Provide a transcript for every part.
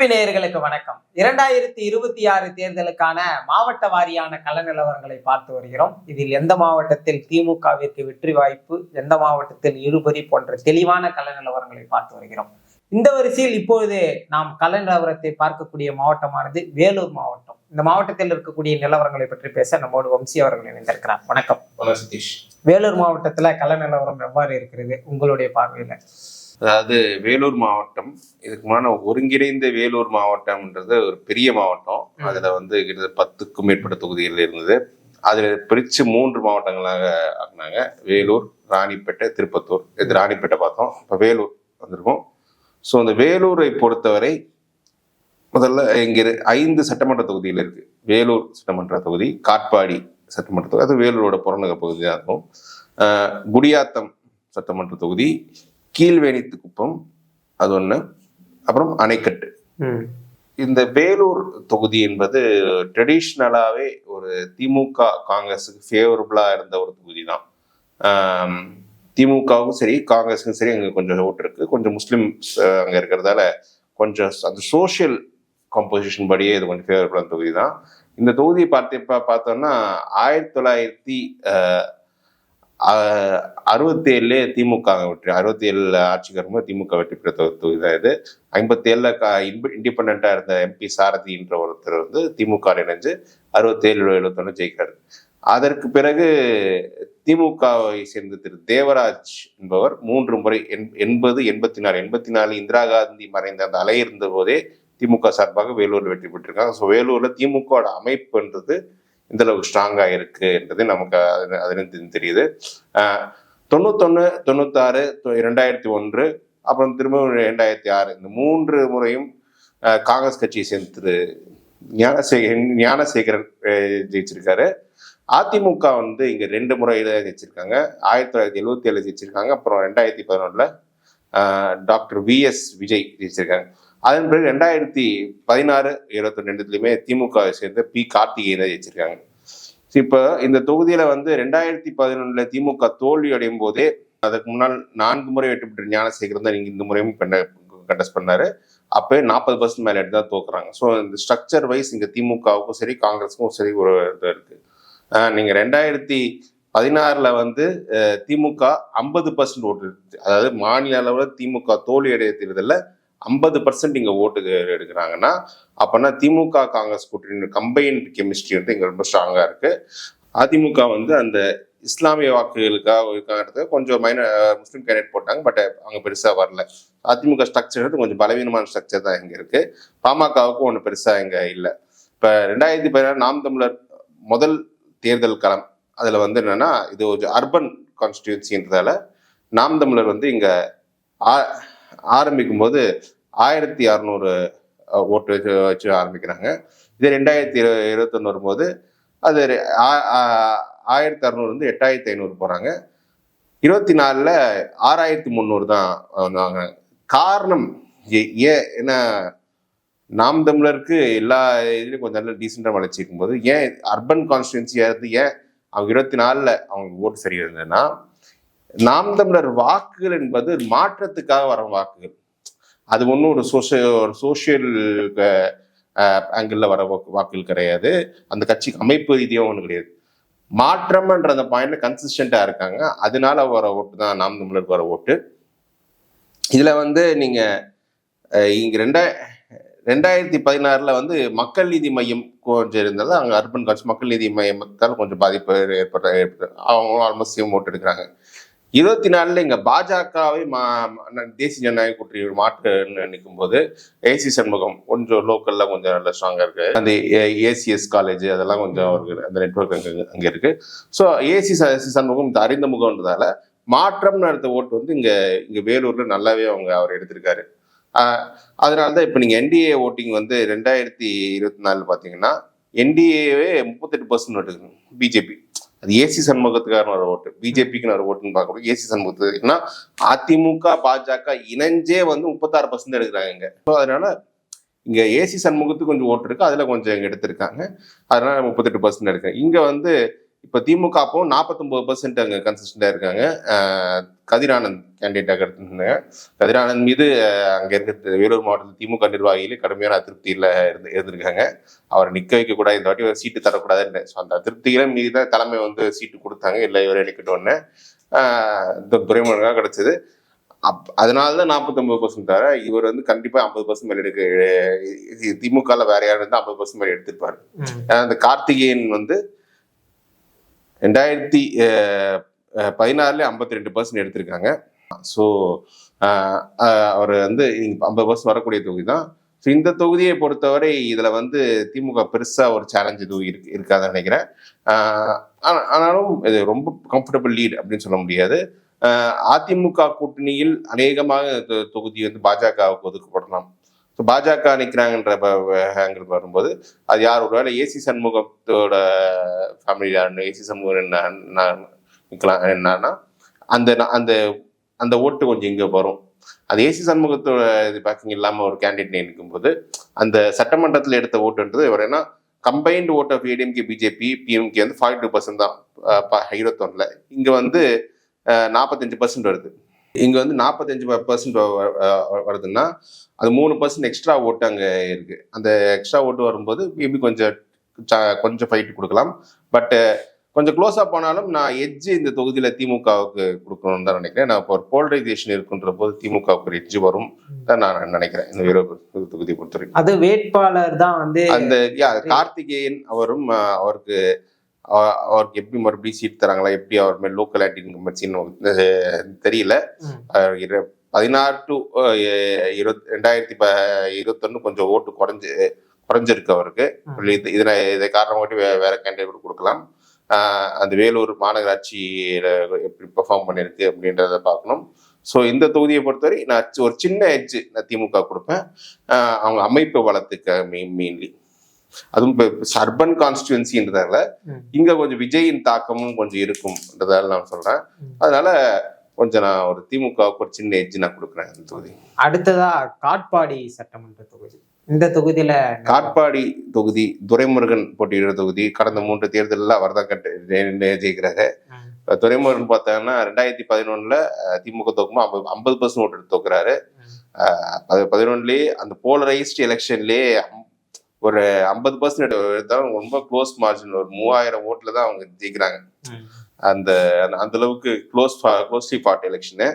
டியூபி நேயர்களுக்கு வணக்கம். இரண்டாயிரத்தி இருபத்தி ஆறு தேர்தலுக்கான மாவட்ட வாரியான கள நிலவரங்களை பார்த்து வருகிறோம். இதில் எந்த மாவட்டத்தில் திமுகவிற்கு வெற்றி வாய்ப்பு எந்த மாவட்டத்தில் இழுபறி போன்ற தெளிவான கள நிலவரங்களை பார்த்து வருகிறோம். இந்த வரிசையில் இப்பொழுது நாம் கள நிலவரத்தை பார்க்கக்கூடிய மாவட்டமானது வேலூர் மாவட்டம். இந்த மாவட்டத்தில் இருக்கக்கூடிய நிலவரங்களை பற்றி பேச நம்மோடு வம்சி அவர்கள் இணைந்திருக்கிறார். வணக்கம். வணக்கம் சதீஷ். வேலூர் மாவட்டத்துல கள நிலவரம் எவ்வாறு இருக்கிறது உங்களுடைய பார்வையில? அதாவது வேலூர் மாவட்டம் இதுக்கு முன்னாடி ஒருங்கிணைந்த வேலூர் மாவட்டம்ன்றது ஒரு பெரிய மாவட்டம். அதுல வந்து கிட்டத்தட்ட பத்துக்கும் மேற்பட்ட தொகுதிகள் இருந்தது. அதுல பிரிச்சு மூன்று மாவட்டங்களாக ஆக்குனாங்க. வேலூர் ராணிப்பேட்டை திருப்பத்தூர். இது ராணிப்பேட்டை பார்த்தோம். இப்போ வேலூர் வந்திருக்கோம். ஸோ அந்த வேலூரை பொறுத்தவரை முதல்ல இங்க ஐந்து சட்டமன்ற தொகுதிகள் இருக்கு. வேலூர் சட்டமன்ற தொகுதி காட்பாடி சட்டமன்ற தொகுதி அது வேலூரோட புறநகர் பகுதியாக இருக்கும். குடியாத்தம் சட்டமன்ற தொகுதி கீழ்வேணித்து குப்பம் அது ஒன்று அப்புறம் அணைக்கட்டு. இந்த வேலூர் தொகுதி என்பது ட்ரெடிஷ்னலாகவே ஒரு திமுக காங்கிரஸுக்கு ஃபேவரபுளாக இருந்த ஒரு தொகுதி தான். திமுகவும் சரி காங்கிரஸுக்கும் சரி அங்கே கொஞ்சம் ஓட்டு இருக்கு. கொஞ்சம் முஸ்லிம்ஸ் அங்கே இருக்கிறதால கொஞ்சம் அந்த சோஷியல் காம்போசிஷன் படியே இது கொஞ்சம் ஃபேவரபுளான தொகுதி தான். இந்த தொகுதியை பார்த்து பார்த்தோம்னா ஆயிரத்தி தொள்ளாயிரத்தி அறுபத்தி ஏழுல திமுக வெற்றி அறுபத்தி ஏழுல ஆட்சிக்கு வரும்போது திமுக வெற்றி பெற்ற தொகுதி தான் இது. ஐம்பத்தி ஏழுல இண்டிபெண்டா இருந்த எம்பி சாரதின்ற ஒருத்தர் வந்து திமுக இணைஞ்சு அறுபத்தி ஏழு எழுபத்தொன்னு ஜெயிக்கிறார். அதற்கு பிறகு திமுகவை சேர்ந்த திரு தேவராஜ் என்பவர் மூன்று முறை எண்- எண்பது எண்பத்தி நாலு எண்பத்தி நாலு இந்திரா காந்தி மறைந்த அந்த அலை இருந்த போதே திமுக சார்பாக வேலூர் வெற்றி பெற்றிருக்காங்க. ஸோ வேலூர்ல திமுகவோட அமைப்புன்றது இந்த அளவுக்கு ஸ்ட்ராங்காக இருக்கு என்றது நமக்கு அதுல- அதுலேருந்து தெரியுது. தொண்ணூத்தொன்று தொண்ணூத்தாறு இரண்டாயிரத்தி ஒன்று அப்புறம் திரும்ப ரெண்டாயிரத்தி ஆறு இந்த மூன்று முறையும் காங்கிரஸ் கட்சியை சேர்ந்து ஞானசேகரன் ஞானசேகரன் ஜெயிச்சிருக்காரு. அதிமுக வந்து இங்க ரெண்டு முறையில ஜெயிச்சிருக்காங்க. ஆயிரத்தி தொள்ளாயிரத்தி எழுபத்தி ஏழு ஜெயிச்சிருக்காங்க. அப்புறம் ரெண்டாயிரத்தி பதினொன்றில் டாக்டர் வி எஸ் விஜய் ஜெயிச்சிருக்காங்க. அதன் பிறகு ரெண்டாயிரத்தி பதினாறு இருபத்தி ரெண்டுலயுமே திமுகவை சேர்ந்த பி. கார்த்திகேயன் ஜெயிச்சிருக்காங்க. இப்போ இந்த தொகுதியில வந்து ரெண்டாயிரத்தி பதினொன்றுல திமுக தோல்வி அடையும் போதே அதுக்கு முன்னால் நான்கு முறை வெற்றி பெற்ற ஞானசேகரன் தான் நீங்க இந்த முறையும் கண்டஸ்ட் பண்ணாரு. அப்பவே நாற்பது பர்சன்ட் மேல எடுத்து தான் தோக்குறாங்க. ஸோ இந்த ஸ்ட்ரக்சர் வைஸ் இங்க திமுகவுக்கும் சரி காங்கிரஸுக்கும் சரி ஒரு இது இருக்கு. நீங்கள் நீங்க ரெண்டாயிரத்தி பதினாறுல வந்து திமுக ஐம்பது பர்சன்ட் ஓட்டு அதாவது மாநில அளவில் திமுக தோல்வி அடைய தேர்தலில் ஐம்பது பர்சன்ட் இங்கே ஓட்டு எடுக்கிறாங்கன்னா அப்போனா திமுக காங்கிரஸ் கூட்டணி கம்பைன்ட் கெமிஸ்ட்ரி வந்து இங்கே ரொம்ப ஸ்ட்ராங்காக இருக்குது அதிமுக வந்து அந்த இஸ்லாமிய வாக்குகளுக்காக இருக்காங்கிறது கொஞ்சம் மைனர் முஸ்லீம் கேண்டிடேட் போட்டாங்க பட் அங்கே பெருசாக வரல. அதிமுக ஸ்ட்ரக்சர்ன்றது கொஞ்சம் பலவீனமான ஸ்ட்ரக்சர் தான் இங்கே இருக்குது பாமகவுக்கும் ஒன்றும் பெருசாக இங்கே இல்லை. இப்போ ரெண்டாயிரத்தி பதினாறு நாம் தமிழர் முதல் தேர்தல் களம் அதில் வந்து என்னென்னா இது ஒரு அர்பன் கான்ஸ்டியூன்சின்றதால நாம் தமிழர் வந்து இங்கே ஆ- ஆரம்பிக்கும் போது ஆயிரத்தி அறநூறு ஓட்டு வச்சு வச்சு ஆரம்பிக்கிறாங்க. இது ரெண்டாயிரத்தி இரு இருபத்தொன்னு வரும்போது அது ஆ- ஆயிரத்தி அறநூறு வந்து எட்டாயிரத்தி ஐநூறு போகிறாங்க இருபத்தி நாலில் ஆறாயிரத்தி முந்நூறு தான் வந்தாங்க. காரணம் ஏ- ஏன் நாம் தமிழருக்கு எல்லா இதுலேயும் கொஞ்சம் நல்ல டீசெண்டாக வளர்ச்சி இருக்கும்போது ஏன் அர்பன் கான்ஸ்டியூன்சியா இருந்து ஏன் அவங்க இருபத்தி நாலில் அவங்களுக்கு ஓட்டு சரி இருந்ததுன்னா நாம் தமிழர் வாக்குகள் என்பது மாற்றத்துக்காக வர வாக்குகள். அது ஒன்றும் ஒரு சோசிய ஒரு சோசியல் ஆங்கிளில் வர வாக்கு- வாக்குகள் கிடையாது. அந்த கட்சிக்கு அமைப்பு ரீதியாக ஒன்றும் கிடையாது. மாற்றம்ன்ற அந்த பாயிண்ட்ல கன்சிஸ்டண்டா இருக்காங்க. அதனால வர ஓட்டு தான் நாம் தமிழருக்கு வர ஓட்டு. இதுல வந்து நீங்க இங்கே இங்க ரெண்டா ரெண்டாயிரத்தி பதினாறுல வந்து மக்கள் நீதி மையம் கொஞ்சம் இருந்தது. அங்கே அர்பன் காட்சி மக்கள் நீதி மையத்தால் கொஞ்சம் பாதிப்பு ஏற்பட்ட ஏற்பட்டு அவங்களும் ஆல்மோஸ்ட் சேம் ஓட்டு எடுக்கிறாங்க. இருபத்தி நாலுல இங்க பாஜகவை மா தேசிய ஜனநாயக கூட்டணி மாற்று நிற்கும் போது ஏசி சண்முகம் கொஞ்சம் லோக்கல்ல கொஞ்சம் நல்ல ஸ்ட்ராங்கா இருக்கு அந்த ஏசிஎஸ் காலேஜ் அதெல்லாம் கொஞ்சம் அவருக்கு அந்த நெட்ஒர்க் அங்க அங்கே இருக்கு. ஸோ ஏசி சண்முகம் இந்த அறிந்த முகம்ன்றதால மாற்றம் நடத்த ஓட்டு வந்து இங்க இங்க வேலூர்ல நல்லாவே அவங்க அவர் எடுத்திருக்காரு. ஆஹ் அதனால தான் இப்போ நீங்க என்டிஏ ஓட்டிங் வந்து ரெண்டாயிரத்தி இருபத்தி நாலு பாத்தீங்கன்னா என்டிஏவே முப்பத்தெட்டு பர்சன்ட் ஓட்டு பிஜேபி அது ஏசி சண்முகத்துக்கான ஒரு ஓட்டு பிஜேபிக்குன்னு ஒரு ஓட்டுன்னு பார்க்கும்போது ஏசி சண்முகத்துக்கு ஏன்னா அதிமுக பாஜக இணைஞ்சே வந்து முப்பத்தாறு பர்சன்ட் எடுக்கிறாங்க இங்க. ஸோ அதனால இங்க ஏசி சண்முகத்துக்கு கொஞ்சம் ஓட்டு இருக்கு அதுல கொஞ்சம் இங்க எடுத்திருக்காங்க. அதனால முப்பத்தெட்டு பர்சன்ட் எடுக்கிறேன். இங்க வந்து இப்போ திமுக அப்பவும் நாற்பத்தொம்பது பர்சன்ட் அங்கே கன்சிஸ்டண்டாக இருக்காங்க. கதிரானந்த் கேண்டிடேட்டாக இருந்தாங்க கதிரானந்த் மீது அங்க இருக்க வேலூர் மாவட்டத்தில் திமுக நிர்வாகிகளே கடுமையான அதிருப்தியில் இருந்து இருந்திருக்காங்க. அவரை நிற்க வைக்கக்கூடாது இந்த வாட்டி ஒரு சீட்டு தரக்கூடாதுன்னு ஸோ அந்த அதிருப்திகளை மீது தான் தலைமை வந்து சீட்டு கொடுத்தாங்க. இல்லை இவர் இணைக்கட்டோன்னு துறைமுருகனாக கிடைச்சது. அப் அதனால தான் நாற்பத்தொம்பது பர்சன்ட் தவிர இவர் வந்து கண்டிப்பாக ஐம்பது பர்சன்ட் மேலே எடுக்க திமுகவில் வேற யாரும் இருந்தால் ஐம்பது பர்சன்ட் மேலே எடுத்திருப்பாரு அந்த கார்த்திகேயன் வந்து ரெண்டாயிரத்தி பதினாறுல ஐம்பத்தி ரெண்டு பர்சன்ட் எடுத்திருக்காங்க. ஸோ அவர் வந்து ஐம்பது பர்சன்ட் வரக்கூடிய தொகுதி தான். ஸோ இந்த தொகுதியை பொறுத்தவரை இதில் வந்து திமுக பெருசாக ஒரு சேலஞ்ச் எதுவும் இருக்கு இருக்காதுன்னு நினைக்கிறேன். ஆனாலும் இது ரொம்ப கம்ஃபர்டபுள் லீட் அப்படின்னு சொல்ல முடியாது. அதிமுக கூட்டணியில் அநேகமாக தொகுதி வந்து பாஜகவுக்கு ஒதுக்கப்படலாம். ஸோ பாஜக நிற்கிறாங்கன்ற வரும்போது அது யார் ஒருவேளை ஏசி சண்முகத்தோட ஃபேமிலியில் ஏசி சண்முகம் என்ன நிற்கலாம் என்னன்னா அந்த அந்த அந்த ஓட்டு கொஞ்சம் இங்கே வரும். அது ஏசி சண்முகத்தோட இது பேக்கிங் இல்லாமல் ஒரு கேண்டிடேட் நிற்கும்போது அந்த சட்டமன்றத்தில் எடுத்த ஓட்டுன்றது இவர் என்ன combined vote of ADMK BJP PMK வந்து ஃபார்ட்டி டூ பர்சன்ட் தான் இருபத்தொன்னுல. இங்கே வந்து நாற்பத்தஞ்சு பர்சன்ட் வருது. இங்கே வந்து நாற்பத்தஞ்சு பர்சன்ட் வருதுன்னா அது மூணு பர்சன்ட் எக்ஸ்ட்ரா ஓட்டு அங்கே இருக்கு. அந்த எக்ஸ்ட்ரா ஓட்டு வரும்போது மேபி கொஞ்சம் கொஞ்சம் ஃபைட் கொடுக்கலாம். பட் கொஞ்சம் க்ளோஸாக போனாலும் நான் எட்ஜ் இந்த தொகுதியில் திமுகவுக்கு கொடுக்கணும்னு தான் நினைக்கிறேன். நான் இப்போ ஒரு போலரைசேஷன் இருக்குன்ற போது திமுகவுக்கு ஒரு எட்ஜ் வரும் தான் நான் நினைக்கிறேன். இந்த வீரர் தொகுதியை பொறுத்த வரைக்கும் அது வேட்பாளர் தான் வந்து அந்த கார்த்திகேயன் அவரும் அவருக்கு அவருக்கு எப்படி மறுபடியும் சீட் தராங்களா? எப்படி அவர் மேல் லோக்கல் ஆக்டிங் தெரியல. பதினாறு டு இருபத் ரெண்டாயிரத்தி ப இருபத்தொன்னு கொஞ்சம் ஓட்டு குறைஞ்சு குறைஞ்சிருக்கு அவருக்கு. இது இதனை இதை காரணமாட்டி வே வேற கேண்டிடேட் கொடுக்கலாம். அந்த வேலூர் மாநகராட்சியில எப்படி பெர்ஃபார்ம் பண்ணிருக்கு அப்படின்றத பார்க்கணும். ஸோ இந்த தொகுதியை பொறுத்தவரை நான் ஒரு சின்ன எட்ஜ் நான் திமுக கொடுப்பேன். அவங்க அமைப்பு வளத்துக்கு மெயின் மெயின்லி அதுவும் இப்போ அர்பன் கான்ஸ்டுவன்சின்றதால. இங்க கொஞ்சம் விஜயின் தாக்கமும் கொஞ்சம் இருக்கும்ன்றதால நான் சொல்றேன். அதனால கொஞ்சம் நான் ஒரு திமுகவுக்கு ஒரு சின்ன எட்ஜ் நான் கொடுக்குறேன் இந்த தொகுதி அடுத்ததா காட்பாடி சட்டமன்ற தொகுதி இந்த தொகுதியில காட்பாடி தொகுதி துரைமுருகன் போட்டியிடுற தொகுதி கடந்த மூன்று தேர்தலில் அவர் தான் கட்டு ஜெயிக்கிறாரு. துரைமுருகன் பார்த்தாங்கன்னா ரெண்டாயிரத்தி பதினொன்னுல திமுக தோக்குமா ஐம்பது பர்சன்ட் ஓட்டு தோக்குறாரு பதினொன்னுலேயே அந்த போலரைஸ்டு எலெக்ஷன்லேயே ஒரு ஐம்பது பர்சன்ட் எடுத்தாலும் ரொம்ப க்ளோஸ் மார்ஜின் ஒரு மூவாயிரம் ஓட்டில் தான் அவங்க ஜெயிக்கிறாங்க. அந்த அந்த- அளவுக்கு க்ளோஸ் க்ளோஸ்லி ஃபார்ட் எலெக்ஷனு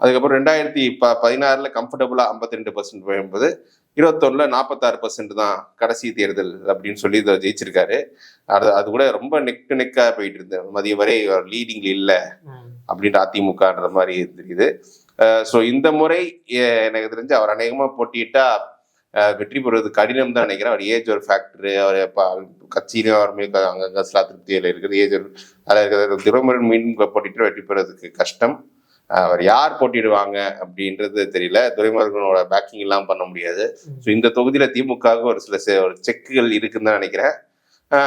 அதுக்கப்புறம் ரெண்டாயிரத்தி ப பதினாறுல கம்ஃபர்டபுளாக ஐம்பத்தி ரெண்டு பர்சன்ட் போகும்போது இருபத்தொன்னுல நாற்பத்தாறு பர்சன்ட் தான் கடைசி தேர்தல் அப்படின்னு சொல்லி இதை ஜெயிச்சிருக்காரு அது அது கூட ரொம்ப நெக் டு நெக்காக போயிட்டு இருந்தேன் மதியம் வரை லீடிங் இல்லை. அப்படின்ற அதிமுகன்ற மாதிரி தெரியுது ஸோ இந்த முறை எனக்கு தெரிஞ்சு அவர் அநேகமாக போட்டியிட்டா வெற்றி பெறுவது கடினம் தான் நினைக்கிறேன். அவர் ஏஜ் ஒரு ஃபேக்டரு அவர் இப்போ கட்சியிலும் அவருமே அங்கங்கே சில திருப்தியில் இருக்குது. ஏஜ் ஒரு அதில் இருக்கிற திருமணம் மீண்டும் போட்டிட்டு வெற்றி பெறுவதற்கு கஷ்டம். அவர் யார் போட்டிடுவாங்க அப்படின்றது தெரியல. துரைமுருகனோட பேக்கிங் எல்லாம் பண்ண முடியாது. ஸோ இந்த தொகுதியில் திமுக ஒரு சில செ- ஒரு செக்குகள் இருக்குன்னு தான் நினைக்கிறேன்.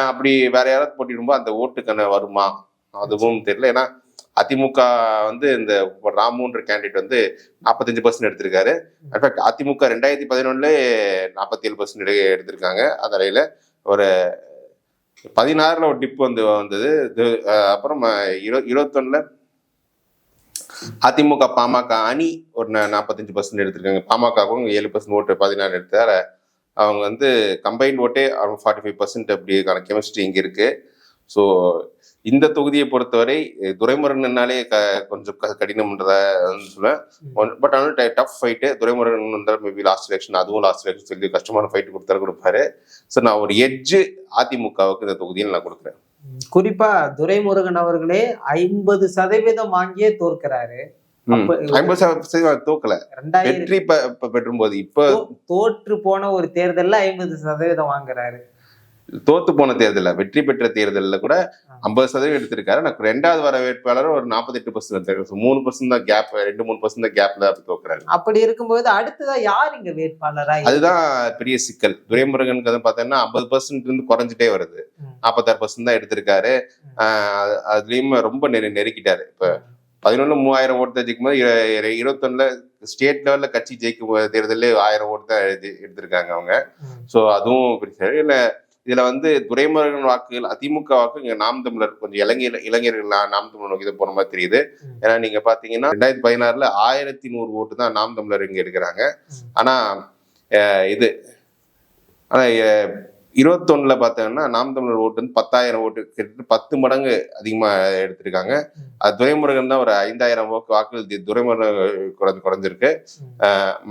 அப்படி வேற யாராவது போட்டிடும்போது அந்த ஓட்டுக்கான வருமா? அதுவும் தெரியல. ஏன்னா அதிமுக வந்து இந்த ராமுன்ற கேண்டிடேட் வந்து நாற்பத்தஞ்சு பர்சன்ட் எடுத்திருக்காரு. இன்ஃபேக்ட் அதிமுக ரெண்டாயிரத்தி பதினொன்னுல நாற்பத்தி ஏழு பர்சன்ட் எடுத்திருக்காங்க. அந்த அறையில ஒரு பதினாறுல ஒரு டிப் வந்து வந்தது. அப்புறம் இரு இருபத்தொன்னுல அதிமுக பாமக அணி ஒரு நாற்பத்தஞ்சு பர்சன்ட் எடுத்திருக்காங்க. பாமகவும் ஏழு பர்சன்ட் ஓட்டு பதினாறு எடுத்தார. அவங்க வந்து கம்பைன்ட் ஓட்டே அவங்க ஃபார்ட்டி ஃபைவ் பர்சன்ட் அப்படிக்கான கெமிஸ்ட்ரி இங்கே இருக்கு. ஸோ இந்த தொகுதியை பொறுத்தவரை துரைமுருகன்னாலே க கொஞ்சம் க- கடினம்ன்றத சொல்லுவேன் பட் ஆனால் tough fight Duraimurugan maybe last election அதுவும் லாஸ்ட் எலெக்ஷன் சொல்லி கஷ்டமான ஃபைட் கொடுத்தாரு கொடுப்பாரு. ஸோ நான் ஒரு எட்ஜு அதிமுகவுக்கு இந்த தொகுதியில் நான் கொடுக்குறேன். குறிப்பா துரைமுருகன் அவர்களே ஐம்பது சதவீதம் வாங்கியே தோற்கிறாரு. ஐம்பது சதவீதம் தூக்கல. வெற்றி பெ- பெ- பெற்றும்போது இப்ப தோற்று போன ஒரு தேர்தல்ல ஐம்பது சதவீதம் வாங்குறாரு. தோத்து போன தேர்தல்ல வெற்றி பெற்ற தேர்தல்ல கூட ஐம்பது சதவீதம் எடுத்திருக்காரு. எனக்கு ரெண்டாவது வர வேட்பாளர் ஒரு நாற்பத்தெட்டு பர்சன்ட் மூணு பர்சன்ட் தான் கேப் ரெண்டு மூணு பர்சன்ட் தான் கேப்ல தோக்குறாரு. அப்படி இருக்கும்போது அடுத்ததா யார் இங்க வேட்பாளரா? அதுதான் பெரிய சிக்கல். துரைமுருகனுக்கு வந்து பார்த்தோம்னா ஐம்பது பர்சன்ட் இருந்து குறைஞ்சிட்டே வருது. நாற்பத்தாறு பர்சன்ட் தான் எடுத்திருக்காரு. அதுலயும் ரொம்ப நெரு நெருக்கிட்டாரு. இப்ப பதினொன்னு மூவாயிரம் ஓட்டு தான் ஜெயிக்கும் போது இரு- இரு- இருபத்தொன்னுல ஸ்டேட் லெவல்ல கட்சி ஜெயிக்கும் போது தேர்தலே ஆயிரம் ஓட்டு தான் எடுத்து- எடுத்திருக்காங்க அவங்க. ஸோ அதுவும் பெரிய இல்ல இதுல வந்து துரைமுருகன் வாக்குகள் அதிமுக வாக்கு இங்க நாம் தமிழர் கொஞ்சம் இளைஞர் இளைஞர்கள் நாம் தமிழர் நோக்கி தான் போன மாதிரி தெரியுது. ஏன்னா நீங்க பாத்தீங்கன்னா ரெண்டாயிரத்தி பதினாறுல ஆயிரத்தி நூறு ஓட்டு தான் நாம் தமிழர் இங்க எடுக்கிறாங்க. ஆனா இது ஆனா இருபத்தொன்னுல பார்த்தோம்னா நாம் தமிழர் ஓட்டு வந்து பத்தாயிரம் ஓட்டு கிட்டத்தட்ட பத்து மடங்கு அதிகமா எடுத்திருக்காங்க. அது துரைமுருகன் தான் ஒரு ஐந்தாயிரம் வாக்கு வாக்குகள் துரைமுருகன் குறைஞ்சு குறைஞ்சிருக்கு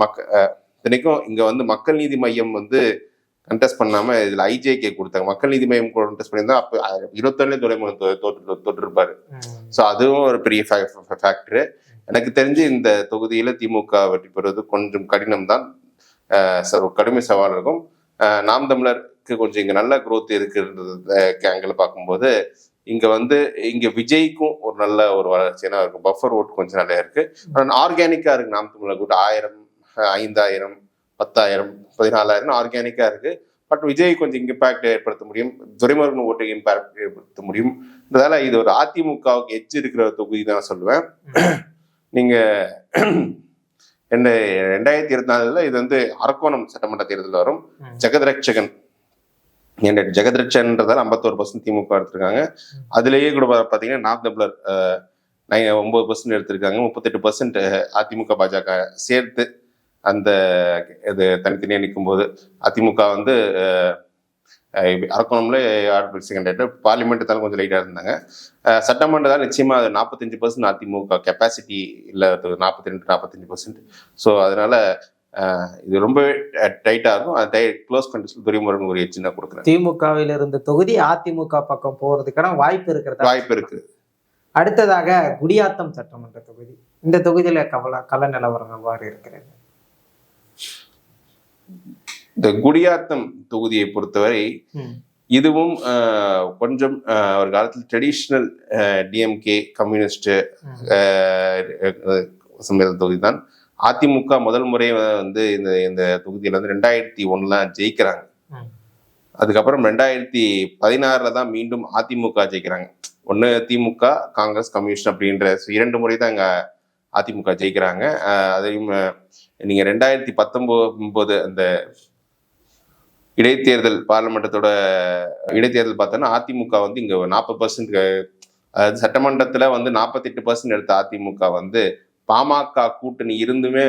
மக்க இத்தனைக்கும் இங்க வந்து மக்கள் நீதி மையம் வந்து கண்டெஸ்ட் பண்ணாம இதுல ஐஜேகே கொடுத்தாங்க. மக்கள் நீதி மையம் கண்டெஸ்ட் பண்ணியிருந்தா அப்ப இருபத்தொன்னு துரைமுருகன் தோ- தோற்று தோற்றிருப்பாரு. ஸோ அதுவும் ஒரு பெரிய ஃபேக்டர் எனக்கு தெரிஞ்சு இந்த தொகுதியில திமுக வெற்றி பெறுவது கொஞ்சம் கடினம் தான் கடுமை சவால் இருக்கும். நாம் தமிழருக்கு கொஞ்சம் இங்க நல்ல growth இருக்குன்றது ஆங்கிள் பார்க்கும்போது இங்க வந்து இங்க விஜய்க்கும் ஒரு நல்ல ஒரு வளர்ச்சியான இருக்கும் பஃபர் ஓட்டு கொஞ்சம் நல்லா இருக்கு. ஆர்கானிக்கா இருக்கு. நாம் தமிழர் கூட ஆயிரம் ஐந்தாயிரம் பத்தாயிரம் பதினாலாயிரம் ஆர்கானிக்கா இருக்கு. பட் விஜய் கொஞ்சம் இம்பாக்ட் ஏற்படுத்த முடியும். துரைமுருகன் ஓட்டுக்கு இம்பாக்ட் ஏற்படுத்த முடியும். அதனால இது ஒரு அதிமுகவுக்கு எச்சு இருக்கிற தொகுதி தான் நான் சொல்லுவேன். நீங்க என்ன ரெண்டாயிரத்தி இருபத்தி நாலுல இது வந்து அரக்கோணம் சட்டமன்ற தேர்தல் வரும். ஜெகத்ரட்சகன். என்ன ஜெகத்ரட்சன்றதால ஐம்பத்தோரு பர்சன்ட் திமுக எடுத்திருக்காங்க. அதுலயே கூட பா- பாத்தீங்கன்னா நாம் தமிழர் அஹ், நை- ஒன்பது பர்சன்ட் எடுத்திருக்காங்க. முப்பத்தெட்டு பர்சன்ட் அதிமுக பாஜக சேர்த்து அந்த இது தனித்தனியா நிற்கும் போது அதிமுக வந்து அரக்கோணம்ல செகண்ட் ஆயிட்டு பார்லிமெண்ட் தான் கொஞ்சம் லைட்டா இருந்தாங்க. அஹ், சட்டமன்ற தான் நிச்சயமா அது நாற்பத்தஞ்சு பர்சன்ட் அதிமுக கெப்பாசிட்டி இல்ல நாற்பத்தி ரெண்டு நாற்பத்தஞ்சு பர்சன்ட் ஸோ அதனால இது ரொம்ப டைட்டா இருக்கும். அது க்ளோஸ் கண்டிஷன் துரைமுருகன் ஒரு எச்சினா கொடுக்குறேன். திமுகவில் இருந்த தொகுதி அதிமுக பக்கம் போறதுக்கான வாய்ப்பு இருக்கிறதா? வாய்ப்பு இருக்கு அடுத்ததாக குடியாத்தம் சட்டமன்ற தொகுதி. இந்த தொகுதியில கவல கள நிலவரம் எவ்வாறு இருக்கிறது? இந்த குடியாத்தம் தொகுதியை பொறுத்தவரை. இதுவும் கொஞ்சம் ஒரு காலத்தில் ட்ரெடிஷ்னல் டிஎம்கே கம்யூனிஸ்ட். சம்மேளன தொகுதி தான் அதிமுக முதல் முறை வந்து இந்த இந்த தொகுதியில வந்து ரெண்டாயிரத்தி ஒண்ணுல ஜெயிக்கிறாங்க. அதுக்கப்புறம் ரெண்டாயிரத்தி பதினாறுல தான் மீண்டும் அதிமுக ஜெயிக்கிறாங்க ஒண்ணு திமுக காங்கிரஸ் கம்யூனிஸ்ட் அப்படின்ற இரண்டு முறை தான் இங்க அதிமுக ஜெயிக்கிறாங்க. அதையும் நீங்கள் நீங்க ரெண்டாயிரத்தி பத்தொன்பது அந்த இடைத்தேர்தல் பாராளுமன்றத்தோட இடைத்தேர்தல் பார்த்தோன்னா அதிமுக வந்து இங்க நாற்பது பர்சன்ட் அதாவது சட்டமன்றத்துல வந்து நாற்பத்தெட்டு பர்சன்ட் எடுத்த அதிமுக வந்து பாமக கூட்டணி இருந்துமே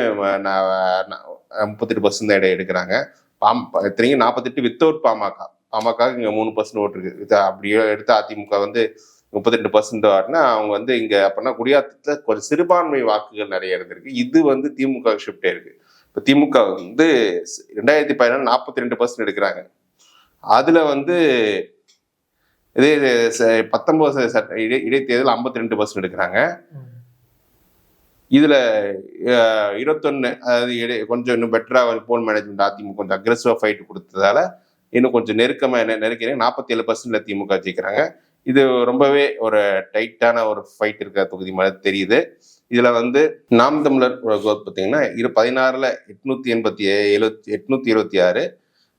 முப்பத்தெட்டு பர்சன்ட் தான் எடுக்கிறாங்க. பாம் இத்தனைக்கும் நாற்பத்தெட்டு வித்தவுட் பாமக. பாமக இங்க மூணு பர்சன்ட் ஓட்டு இருக்கு. அப்படியே எடுத்த அதிமுக வந்து முப்பத்தி ரெண்டு பர்சன்ட் வாட்டினா அவங்க வந்து இங்க அப்படின்னா குடியாத்தத்துல கொஞ்சம் சிறுபான்மை வாக்குகள் நிறைய இருந்திருக்கு. இது வந்து திமுக ஷிஃப்டே இருக்கு இப்போ திமுக வந்து ரெண்டாயிரத்தி பதினாலு நாற்பத்தி ரெண்டு பர்சன்ட் எடுக்கிறாங்க. அதுல வந்து இதே பத்தொன்பது சட்ட இடை இடைத்தேர்தல் ஐம்பத்தி ரெண்டு பர்சன்ட் எடுக்கிறாங்க. இதில் இதுல இருபத்தொன்னு அதாவது இடை- கொஞ்சம் இன்னும் பெட்டரா போல் மேனேஜ்மெண்ட் அதிமுக கொஞ்சம் அக்ரெசிவாக ஃபைட் கொடுத்ததால இன்னும் கொஞ்சம் நெருக்கமாக நெ- நெருக்கிறீங்க நாற்பத்தி ஏழு பர்சன்ட்ல திமுக ஜெயிக்கிறாங்க. இது ரொம்பவே ஒரு டைட்டான ஒரு ஃபைட் இருக்கிற தொகுதி மாதிரி தெரியுது. இதில் வந்து நாம் தமிழர் growth பார்த்தீங்கன்னா இரு பதினாறில் எட்நூற்றி எண்பத்தி எழுபத்தி எட்நூற்றி இருபத்தி ஆறு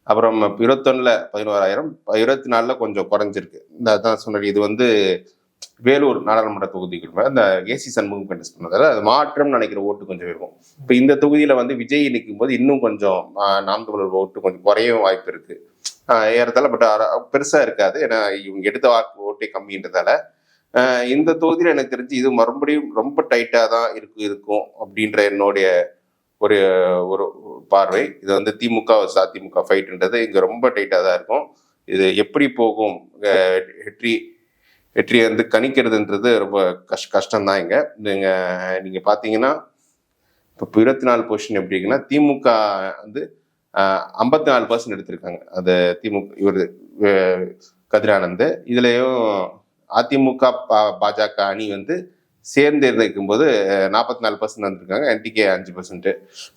அப்புறம் இருபத்தொன்னுல பதினோராயிரம் இருபத்தி நாலில் கொஞ்சம் குறைஞ்சிருக்கு. இந்த அதான் சொன்னது இது வந்து வேலூர் நாடாளுமன்ற தொகுதிக்கு அந்த இந்த ஏசி சண்முகம் கண்டஸ்ட் பண்ணதால அது மாற்றம் நினைக்கிற ஓட்டு கொஞ்சம் இருக்கும். இப்போ இந்த தொகுதியில் வந்து விஜய் நிற்கும் போது இன்னும் கொஞ்சம் நாம் தமிழர் ஓட்டு கொஞ்சம் குறையவும் வாய்ப்பு இருக்கு. ஏறத்தால பட் பெருசா இருக்காது. ஏன்னா இவங்க எடுத்த வாக்கு ஓட்டே கம்மின்றதால. இந்த தொகுதியில் எனக்கு தெரிஞ்சு இது மறுபடியும் ரொம்ப டைட்டாக தான் இருக்கு இருக்கும் அப்படின்ற என்னுடைய ஒரு ஒரு பார்வை. இது வந்து திமுக அதிமுக ஃபைட்ன்றது இங்கே ரொம்ப டைட்டாக தான் இருக்கும். இது எப்படி போகும் வெற்றி வெற்றியை வந்து கணிக்கிறதுன்றது ரொம்ப கஷ் கஷ்டம்தான் இங்கே. நீங்கள் நீங்கள் பார்த்தீங்கன்னா இப்போ இருபத்தி நாலு பொசிஷன் எப்படி இருக்குன்னா திமுக வந்து ஐம்பத்தி நாலு பர்சன்ட் எடுத்திருக்காங்க. அது திமுக இவர் கதிரானந்த் இதுலேயும் அதிமுக பா- பாஜக அணி வந்து சேர்ந்து இருக்கும்போது நாற்பத்தி நாலு பர்சன்ட் வந்திருக்காங்க என்டிகே அஞ்சு பர்சன்ட்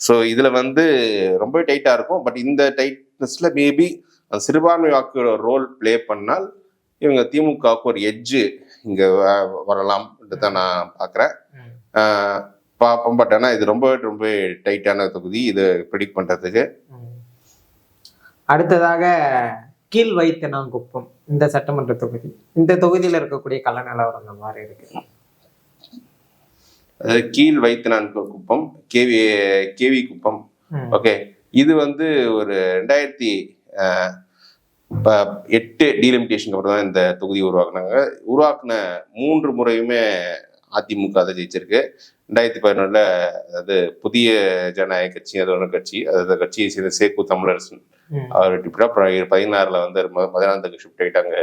ஸோ இதில் வந்து ரொம்ப டைட்டாக இருக்கும். பட் இந்த டைட்னஸில் மேபி சிறுபான்மை வாக்குகளோட ரோல் ப்ளே பண்ணால் இவங்க திமுகவுக்கு ஒரு எட்ஜு இங்க வ- வரலாம் தான் நான். ஆஹ் பார்ப்போம். பட் ஆனால் இது ரொம்ப ரொம்ப டைட்டான தொகுதி. இது ப்ரிடிக்ட் பண்றதுக்கு. ம். அடுத்ததாக கீழ் வைத்தனாங்குப்பம் இந்த சட்டமன்ற தொகுதி. இந்த தொகுதியில இருக்கக்கூடிய கள நிலவரம் எவ்வாறு இருக்கு. கீழ் வைத்தனான் Kuppam KV KV Kuppam. Okay இது வந்து ஒரு ரெண்டாயிரத்தி இப்போ எட்டு டீலிமிட்டேஷனுக்கு அப்புறம் தான் இந்த தொகுதி உருவாக்குனாங்க. உருவாக்குன மூன்று முறையுமே அதிமுக அதை ஜெயிச்சிருக்கு. ரெண்டாயிரத்தி பதினொன்றில் அதாவது புதிய ஜனநாயக கட்சி அது ஒரு கட்சி. அது கட்சியை சேர்ந்த சேக்கு தமிழரசன் அவர் இப்படி அப்புறம் பதினாறுல வந்து ம- மதுராந்தகம் ஷிஃப்ட் ஆகிட்டாங்க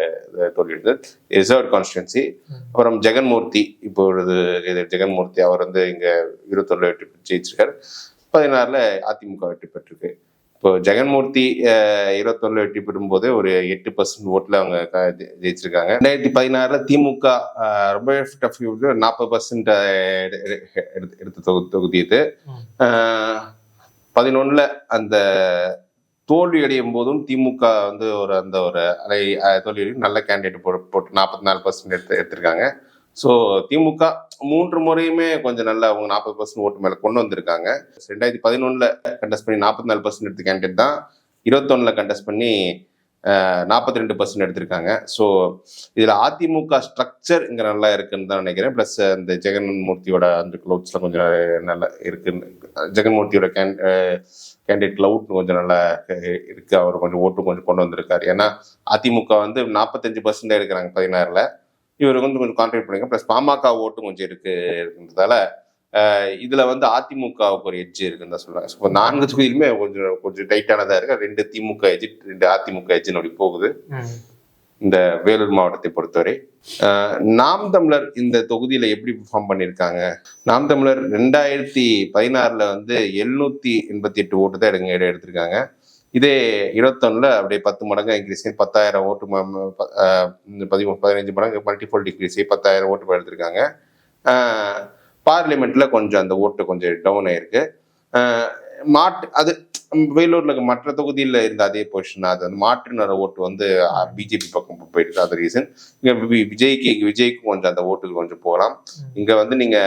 தோல்வி எடுத்து ரிசர்வ் கான்ஸ்டிடுவன்சி அப்புறம் ஜெகன்மூர்த்தி இப்போ ஒரு ஜெகன்மூர்த்தி அவர் வந்து இங்க இருபத்தொன்னு வெற்றி ஜெயிச்சிருக்காரு. பதினாறுல அதிமுக வெற்றி பெற்றிருக்கு. இப்போ ஜெகன்மூர்த்தி அஹ், இருபத்தொன்னுல வெற்றி பெறும்போது ஒரு எட்டு பர்சன்ட் ஓட்டுல அவங்க ஜெயிச்சிருக்காங்க. ரெண்டாயிரத்தி பதினாறுல திமுக ரொம்ப டஃப் நாற்பது பர்சன்ட் எடுத்த தொகு- தொகுதி இது. ம். பதினொன்னுல அந்த தோல்வி அடையும் போதும் திமுக வந்து ஒரு அந்த ஒரு அலை தோல்வி நல்ல கேண்டிடேட் போட்டு போட்டு நாற்பத்தி நாலு பர்சன்ட் எடுத்து எடுத்திருக்காங்க. ஸோ திமுக மூன்று முறையுமே கொஞ்சம் நல்லா அவங்க நாற்பது பர்சன்ட் ஓட்டு மேலே கொண்டு வந்திருக்காங்க. ரெண்டாயிரத்தி பதினொன்றில் கண்டெஸ்ட் பண்ணி நாற்பத்தி நாலு பர்சன்ட் எடுத்த கேண்டிடேட் தான் இருபத்தொன்னில் கண்டெஸ்ட் பண்ணி நாற்பத்தி ரெண்டு பர்சன்ட் எடுத்திருக்காங்க. ஸோ இதில் அதிமுக ஸ்ட்ரக்சர் இங்கே நல்லா இருக்குன்னு தான் நினைக்கிறேன். ப்ளஸ் இந்த ஜெகன்மூர்த்தியோட அந்த க்ளவுட்ஸ்லாம் கொஞ்சம் நல்லா இருக்குன்னு ஜெகன்மூர்த்தியோட கேன் கேண்டிடேட் க்ளவுட் கொஞ்சம் நல்லா இருக்குது அவர் கொஞ்சம் ஓட்டு கொஞ்சம் கொண்டு வந்திருக்காரு. ஏன்னா அதிமுக வந்து நாற்பத்தஞ்சு பர்சன்ட் எடுக்கிறாங்க பதினாறில். இவர் வந்து கொஞ்சம் கான்ட்ரிபியூட் பண்ணிருக்காங்க ப்ளஸ் பாமக ஓட்டு கொஞ்சம் இருக்கு இருக்குன்றதால இதுல வந்து அதிமுகவுக்கு ஒரு எட்ஜ் இருக்குன்னு தான் சொல்றாங்க. இப்போ நான்கு தொகுதியிலுமே கொஞ்சம் கொஞ்சம் டைட்டானதா இருக்கு. ரெண்டு திமுக எஜ் ரெண்டு அதிமுக எஜ்ஜின் அப்படி போகுது. இந்த வேலூர் மாவட்டத்தை பொறுத்தவரை. நாம் தமிழர் இந்த தொகுதியில எப்படி பெர்ஃபார்ம் பண்ணியிருக்காங்க நாம் தமிழர் ரெண்டாயிரத்தி பதினாறுல வந்து எழுநூத்தி எண்பத்தி எட்டு ஓட்டு தான் எடுங்க எடுத்திருக்காங்க. இதே இருபத்தொன்னுல அப்படியே பத்து மடங்கு இன்க்ரீஸ் பத்தாயிரம் ஓட்டு பதிமூணு பதினஞ்சு மடங்கு மல்டிஃபோல் டிக்ரீஸ் ஆகி பத்தாயிரம் ஓட்டு எடுத்திருக்காங்க. பார்லிமெண்ட்ல கொஞ்சம் அந்த ஓட்டு கொஞ்சம் டவுன் ஆயிருக்கு. மாட்டு அது வேலூர்ல மற்ற தொகுதியில் இருந்த அதே பொசிஷன் அது வந்து மாற்றினர் ஓட்டு வந்து பிஜேபி பக்கம் போயிருக்கு. அது ரீசன் இங்க விஜய்க்கு விஜய்க்கு கொஞ்சம் அந்த ஓட்டுக்கு கொஞ்சம் போகலாம். இங்க வந்து நீங்க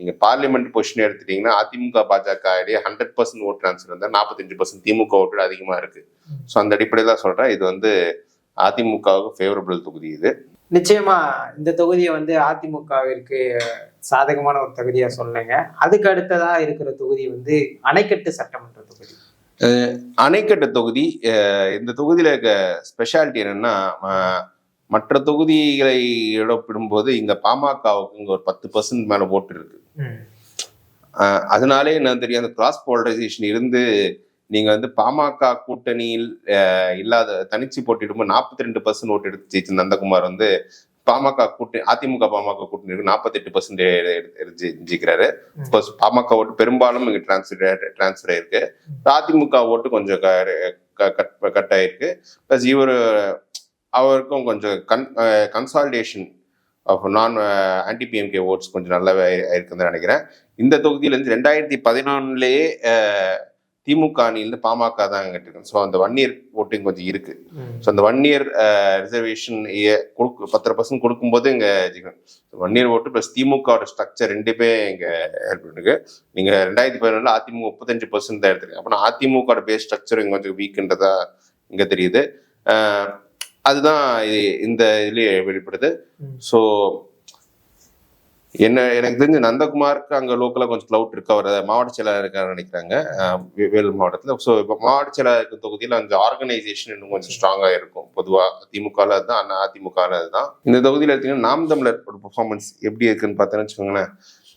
நீங்க பார்லிமெண்ட் பொசிஷன் எடுத்துட்டீங்கன்னா அதிமுக பாஜக இடையே ஹண்ட்ரட் பர்சன்ட் ஓட் ட்ரான்ஸ்ஃபர் இருந்தால் நாற்பத்தஞ்சு பர்சன்ட் திமுக ஓட்டு அதிகமா இருக்கு. ஸோ அந்த அடிப்படையில் தான் சொல்றேன். இது வந்து அதிமுகவுக்கு ஃபேவரபிள் தொகுதி இது. நிச்சயமா இந்த தொகுதியை வந்து அதிமுகவிற்கு சாதகமான ஒரு தொகுதியா சொன்னீங்க அதுக்கு அடுத்ததா இருக்கிற தொகுதி வந்து அணைக்கட்டு சட்டமன்ற தொகுதி. அணைக்கட்டு தொகுதி இந்த தொகுதியில இருக்க ஸ்பெஷாலிட்டி என்னன்னா மற்ற தொகுதிகளை ஒப்பிடும்போது இங்க பாமகவுக்கு இங்க ஒரு பத்து பர்சன்ட் மேல ஓட்டு இருக்கு. அதனாலே என்ன தெரியும் அந்த கிராஸ் போலரைசேஷன் இருந்து நீங்க வந்து பாமக கூட்டணியில் இல்லாத தனிச்சு போட்டிடும்போது நாற்பத்தி ரெண்டு பர்சன்ட் ஓட்டு எடுத்து நந்தகுமார் வந்து பாமக கூட்டணி அதிமுக பாமக கூட்டணி நாற்பத்தெட்டு பர்சன்ட் ஜெயிக்கிறாரு. பாமக ஓட்டு பெரும்பாலும் இங்க டிரான்ஸ்ஃபர் டிரான்ஸ்ஃபர் ஆயிருக்கு. அதிமுக ஓட்டு கொஞ்சம் கட் கட் ஆயிருக்கு ப்ளஸ் இவர் அவருக்கும் கொஞ்சம் con consolidation of non anti PMK votes கொஞ்சம் நல்லாவே தான் நினைக்கிறேன். இந்த தொகுதியில இருந்து ரெண்டாயிரத்தி பதினொன்னுலேயே திமுக அணியிலிருந்து பாமக தான் இருக்கு. ஸோ அந்த ஒன் இயர் ஓட்டிங் கொஞ்சம் இருக்கு. ஸோ அந்த ஒன் இயர் ரிசர்வேஷன் கொடுக்கு பத்தரை பர்சன்ட் கொடுக்கும்போது இங்க ஒன் இயர் ஓட்டு ப்ளஸ் திமுகவோட ஸ்ட்ரக்சர் ரெண்டுமே இங்க ஹெல்ப் பண்ணிருக்கு நீங்க ரெண்டாயிரத்தி பதினொன்றுல அதிமுக முப்பத்தஞ்சு பர்சன்ட் தான் எடுத்திருக்கீங்க. அப்போ அதிமுகவோட பேஸ் ஸ்ட்ரக்சர் இங்க கொஞ்சம் வீக்குன்றதா இங்க தெரியுது. அதுதான் இந்த இதுலயே வெளிப்படுது. ஸோ என்ன எனக்கு தெரிஞ்சு நந்தகுமாருக்கு அங்க லோக்கலா கொஞ்சம் க்ளவுட் இருக்கு. அவர் மாவட்ட செயலாளர் இருக்காருன்னு நினைக்கிறாங்க. வேலூர் மாவட்டத்துல. ஸோ இப்போ மாவட்ட செயலாளர் தொகுதியில அந்த ஆர்கனைசேஷன் இன்னும் கொஞ்சம் ஸ்ட்ராங்கா இருக்கும். பொதுவா திமுகல அதுதான் அண்ணா அதிமுகல அதுதான். இந்த தொகுதியில எடுத்தீங்கன்னா நாம் தமிழர் பெர்ஃபார்மன்ஸ் எப்படி இருக்குன்னு பார்த்தேன்னு வச்சுக்கோங்களேன்.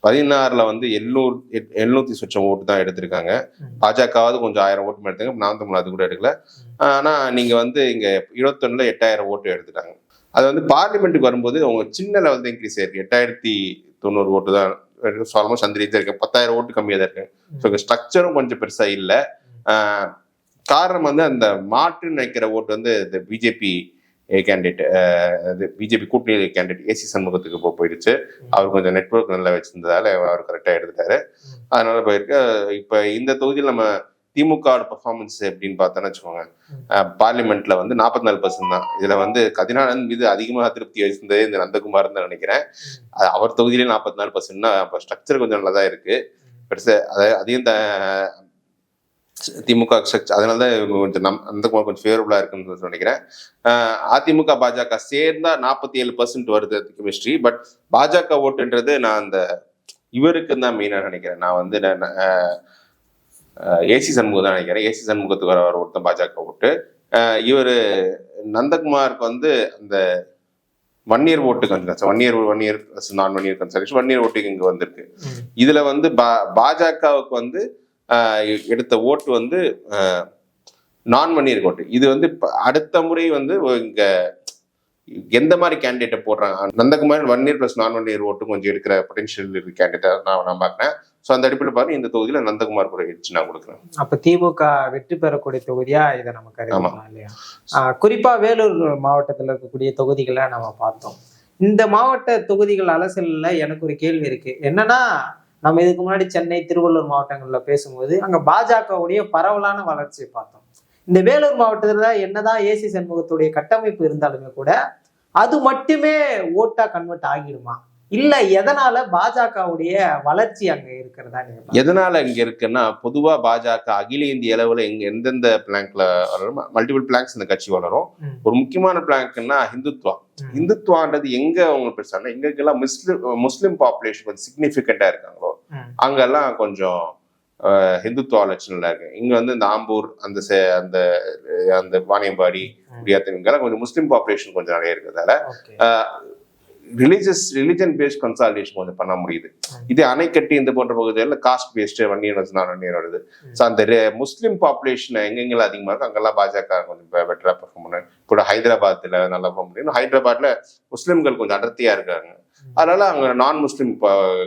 பதினாறுல வந்து எண்ணூறு எழுநூத்தி சொச்சம் ஓட்டு தான் எடுத்திருக்காங்க. பாஜகவாவது கொஞ்சம் ஆயிரம் ஓட்டு எடுத்தாங்க நாம் தமிழ் அது கூட எடுக்கல. ஆனா நீங்க வந்து இங்க இருபத்தொன்னுல எட்டாயிரம் ஓட்டு எடுத்துட்டாங்க. அது வந்து பார்லிமெண்ட்டுக்கு வரும்போது அவங்க சின்ன லெவல் தான் இன்க்ரீஸ் ஆயிருக்கு. எட்டாயிரத்தி தொண்ணூறு ஓட்டு தான். ஆல்மோஸ்ட் அந்த ரீதியாக இருக்கு. பத்தாயிரம் ஓட்டு கம்மியாக தான் இருக்கு. ஸோ ஸ்ட்ரக்சரும் கொஞ்சம் பெருசா இல்லை. காரணம் வந்து அந்த மாற்று நினைக்கிற ஓட்டு வந்து இந்த பிஜேபி கேண்டிடேட் பிஜேபி கூட்டணி கேண்டிடேட் ஏசி சண்முகத்துக்கு போ போயிடுச்சு. அவர் கொஞ்சம் நெட்வொர்க் நல்லா வச்சிருந்ததால அவர் கரெக்டாக எடுத்துட்டாரு. அதனால போயிருக்கு. இப்போ இந்த தொகுதியில் நம்ம திமுக பர்ஃபார்மன்ஸ் எப்படின்னு பார்த்தோன்னு வச்சுக்கோங்க. பார்லிமெண்ட்ல வந்து நாற்பத்தி நாலு பர்சன்ட் தான். இதுல வந்து கதிநாதன் மீது அதிகமாக திருப்தி வச்சிருந்ததே இந்த நந்தகுமார் தான் நினைக்கிறேன். அவர் தொகுதியிலே நாற்பத்தி நாலு பர்சன்ட்னா அப்போ ஸ்ட்ரக்சர் கொஞ்சம் நல்லா தான் இருக்கு. பெருசு அதாவது அதையும் த- திமுக ஸ்ட்ரக்சர் அதனால தான் இவங்க கொஞ்சம் நம் நந்தகுமார் கொஞ்சம் ஃபேவரபுளா இருக்குன்னு நினைக்கிறேன். அதிமுக பாஜக சேர்ந்தா நாற்பத்தி ஏழு பர்சன்ட் வருது கெமிஸ்ட்ரி பட் பாஜக ஓட்டுன்றது நான் அந்த இவருக்கு தான் மெயினா நினைக்கிறேன். நான் வந்து நான், ஏசி சண்முகம் தான் நினைக்கிறேன். ஏசி சண்முகத்துக்கு வர வர ஒருத்தன் பாஜக ஓட்டு. இவர் நந்தகுமாருக்கு வந்து அந்த வன்னியர் ஓட்டு கன்சல்டேஷன் வன்னியர் வன்னியர் நான் வன்னியர் கன்சல்டேஷன் வன்னியர் ஓட்டுக்கு இங்க வந்திருக்கு. இதுல வந்து பா- பாஜகவுக்கு வந்து எடுத்த ஓட்டு வந்து நான் வன்னியர் ஓட்டு இது வந்து அடுத்த முறை வந்து இங்க எந்த மாதிரி கேண்டிடேட்டை போடுறாங்க? நந்தகுமார் வன்னியர் பிளஸ் நான் வன்னியர் ஓட்டு கொஞ்சம் எடுக்கிற பொட்டன்ஷியல் இருக்கு கேண்டிடேட்டா நான் நான் பார்க்குறேன். ஸோ அந்த அடிப்படையில் பாருங்க இந்த தொகுதியில நந்தகுமார் கூட எடுத்து நான் கொடுக்குறேன். அப்ப திமுக வெற்றி பெறக்கூடிய தொகுதியா இதை நம்ம கருதலாம் இல்லையா? ஆஹ் குறிப்பா வேலூர் மாவட்டத்துல இருக்கக்கூடிய தொகுதிகளை நம்ம பார்த்தோம். இந்த மாவட்ட தொகுதிகள் அலசல்ல எனக்கு ஒரு கேள்வி இருக்கு. என்னன்னா நம்ம இதுக்கு முன்னாடி சென்னை திருவள்ளூர் மாவட்டங்கள்ல பேசும்போது அங்க பாஜகவுடைய பரவலான வளர்ச்சியை பார்த்தோம் இந்த வேலூர் மாவட்டத்துல என்னதான் ஏசி சண்முகத்துடைய கட்டமைப்பு இருந்தாலுமே கூட அது மட்டுமே ஓட்டா கன்வெர்ட் ஆகிடுமா இல்ல எதனால பாஜகவுடைய வளர்ச்சி அங்க இருக்கிறதா? எதனால இங்க இருக்குன்னா பொதுவா பாஜக அகில இந்திய அளவுல எங்க எந்தெந்த பிளாங்க்ல வளரும் மல்டிபிள் பிளாங்க்ஸ் இந்த கட்சி வளரும். ஒரு முக்கியமான பிளாங்க்னா ஹிந்துத்வா ம். இந்துத்வான்றது எங்க அவங்க பெருசானா எங்கெல்லாம் முஸ்லிம் முஸ்லிம் பாப்புலேஷன் கொஞ்சம் சிக்னிஃபிகண்டா இருக்காங்களோ. அங்கெல்லாம் கொஞ்சம் ஹிந்துத்வா லட்சணம்ல இருக்கு இங்க வந்து இந்த ஆம்பூர் அந்த அந்த அந்த வாணியம்பாடி இங்கெல்லாம் கொஞ்சம் முஸ்லிம் பாப்புலேஷன் கொஞ்சம் நிறைய இருக்கிறதால. ரிலீஜியஸ் ரிலிஜன் பேஸ்ட் கன்சாலிடேஷன் கொஞ்சம் பண்ண முடியுது. இது அணைக்கட்டி இந்த போன்ற பகுதிகளில் காஸ்ட் பேஸ்டு வன்னியர் வந்து நான் ம். ஸோ அந்த முஸ்லிம் பாப்புலேஷன் எங்கெங்கெல்லாம் அதிகமாக இருக்கு அங்கெல்லாம் பாஜக கொஞ்சம் பெட்டராக பெர்ஃபார்ம் பண்ணு கூட ஹைதராபாத்தில் நல்லா பெர்ஃபார்ம் முடியும் ஹைதராபாத்ல முஸ்லிம்கள் கொஞ்சம் அடர்த்தியா இருக்காங்க. அதனால அவங்க நான் முஸ்லீம்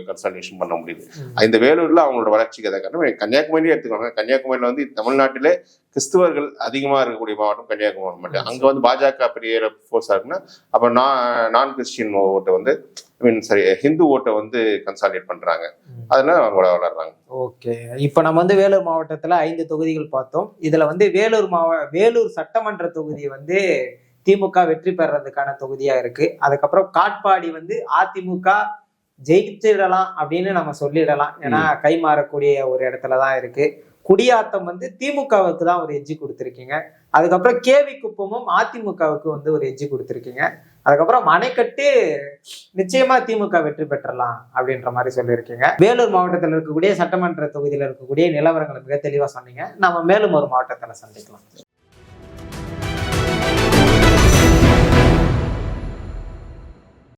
கன்சல்டேஷன் பண்ண முடியுது. இந்த வேலூர்ல அவங்களோட வளர்ச்சிக்கு அதை காரணம் கன்னியாகுமரியே எடுத்துக்கோங்க. கன்னியாகுமரியில வந்து தமிழ்நாட்டிலே கிறிஸ்துவர்கள் அதிகமா இருக்கக்கூடிய மாவட்டம் கன்னியாகுமரி மட்டும். அங்க வந்து பாஜக பெரிய ஃபோர்ஸா இருக்குன்னா அப்ப நான் நான் கிறிஸ்டியன் ஓட்டை வந்து ஐ மீன் சரி ஹிந்து ஓட்டை வந்து கன்சாலிடேட் பண்றாங்க. ம். அதனால அவங்க வளர்றாங்க. ஓகே. இப்போ நம்ம வந்து வேலூர் மாவட்டத்துல ஐந்து தொகுதிகள் பார்த்தோம். இதுல வந்து வேலூர் மாவ வேலூர் சட்டமன்ற தொகுதி வந்து திமுக வெற்றி பெறதுக்கான தொகுதியா இருக்கு. அதுக்கப்புறம் காட்பாடி வந்து அதிமுக ஜெயிச்சிடலாம் அப்படின்னு நம்ம சொல்லிடலாம். ஏன்னா கை மாறக்கூடிய ஒரு இடத்துல தான் இருக்கு. குடியாத்தம் வந்து திமுகவுக்கு தான் ஒரு எஜ்ஜி கொடுத்துருக்கீங்க. அதுக்கப்புறம் கேவி குப்பமும் அதிமுகவுக்கு வந்து ஒரு எஜ்ஜி கொடுத்துருக்கீங்க. அதுக்கப்புறம் அணைக்கட்டு நிச்சயமா திமுக வெற்றி பெற்றலாம் அப்படின்ற மாதிரி சொல்லியிருக்கீங்க. வேலூர் மாவட்டத்தில் இருக்கக்கூடிய சட்டமன்ற தொகுதியில் இருக்கக்கூடிய நிலவரங்களை மிக தெளிவா சொன்னீங்க. நம்ம மேலும் ஒரு மாவட்டத்தில் சந்திக்கலாம்.